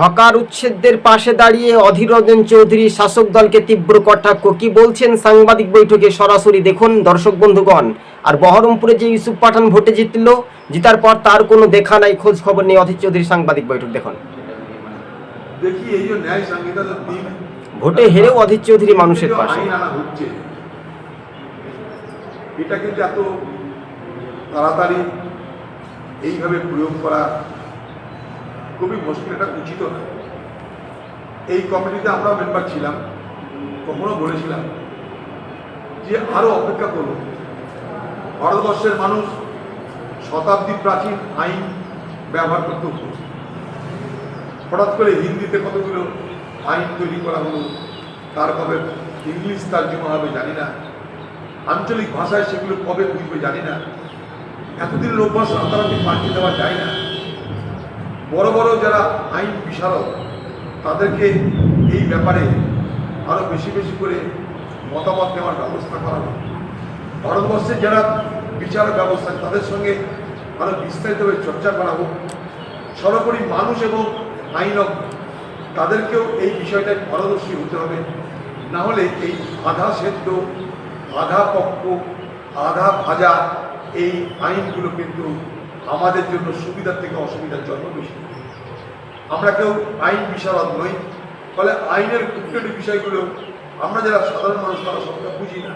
Hawker উচ্ছেদদের পাশে দাঁড়িয়ে অধীর রঞ্জন চৌধুরী শাসক দলকে তীব্র কটাক্ষ। কি বলছেন সাংবাদিক বৈঠকে সরাসরি দেখুন দর্শক বন্ধুগণ। আর বহরমপুরে যে ইউসুফ পাঠান ভোটে জিতল জিতার পর তার কোনো দেখা নাই খোঁজ খবর নেই। অধীর চৌধুরী সাংবাদিক বৈঠক দেখুন। ভোটে হেরেও অধীর চৌধুরী মানুষের পাশে। এটা কিন্তু এত তাড়াতাড়ি এইভাবে প্রয়োগ করা খুবই মুশকিল, এটা উচিত না এই কমিটিতে আমরা মেম্বার ছিলাম, কখনো বলেছিলাম যে আরও অপেক্ষা করুন ভারতবর্ষের মানুষ শতাব্দী প্রাচীন আইন ব্যবহার করতে। হঠাৎ করে হিন্দিতে কতগুলো আইন তৈরি করা হলো, তার কবে ইংলিশ তার্জমা হবে জানি না। আঞ্চলিক ভাষায় সেগুলো কবে বুঝবে জানি না। এতদিনের অভ্যাস রাতারাতি পাঠিয়ে দেওয়া যায় না? বড় বড় যারা আইন বিশারদ, তাদেরকে এই ব্যাপারে আরও বেশি বেশি করে মতামত নেওয়ার ব্যবস্থা করা হোক। ভারতবর্ষের যারা বিচার ব্যবস্থা, তাদের সঙ্গে আরও বিস্তারিতভাবে চর্চা করা হোক। সর্বোপরি মানুষ এবং আইনজ্ঞ তাদেরকেও এই বিষয়টায় পারদর্শী হতে হবে। না হলে এই আধা সেদ্ধ, আধা পক্ষ আধা ভাজা এই আইনগুলো কিন্তু আমাদের জন্য সুবিধার থেকে অসুবিধার জন্ম বেশি। আমরা কেউ আইন বিশারদ নই, ফলে আইনের খুঁটিনাটি বিষয়গুলো আমরা যারা সাধারণ মানুষ, তারা সবটা বুঝি না।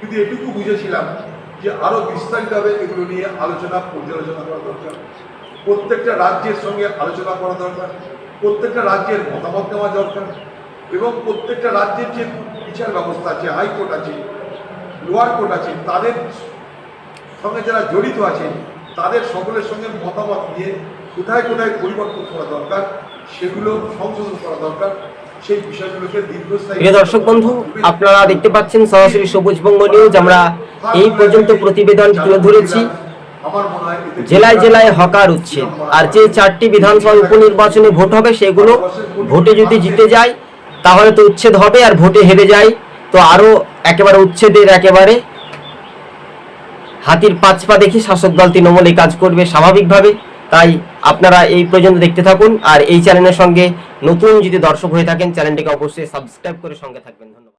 কিন্তু এটুকু বুঝেছিলাম যে আরও বিস্তারিতভাবে এগুলো নিয়ে আলোচনা, পর্যালোচনা করা দরকার। প্রত্যেকটা রাজ্যের সঙ্গে আলোচনা করা দরকার। প্রত্যেকটা রাজ্যের মতামত নেওয়া দরকার। এবং প্রত্যেকটা রাজ্যের যে বিচার ব্যবস্থা আছে, হাইকোর্ট আছে, লোয়ার কোর্ট আছে, তাদের সঙ্গে যারা জড়িত আছে তাদের সকলের সঙ্গে মতামত নিয়ে কোথায় কোথায় পরিবর্তন করা দরকার সেগুলো সংশোধন করা দরকার সেই বিষয়গুলোকে দীর্ঘস্থায়ী প্রিয় দর্শক বন্ধু আপনারা দেখতে পাচ্ছেন সরাসরি সবুজবঙ্গ নিউজ। আমরা এই পর্যন্ত প্রতিবেদনটি তুলে ধরেছি। জেলায় জেলায় হকার উচ্ছেদ আর যে চারটি বিধানসভা উপনির্বাচনে ভোট হবে সেগুলো ভোটে যদি জিতে যায় তাহলে তো উচ্ছেদ হবে আর ভোটে হেরে যায়। তো আরও একেবারে উচ্ছেদের একেবারে হাতির পাঁচ পা দেখে শাসক দল তৃণমূল এই কাজ করবে স্বাভাবিকভাবে। তাই আপনারা এই পর্যন্ত দেখতে থাকুন আর এই চ্যানেলের সঙ্গে নতুন যদি দর্শক হয়ে থাকেন, চ্যানেলটিকে অবশ্যই সাবস্ক্রাইব করে সঙ্গে থাকবেন। ধন্যবাদ।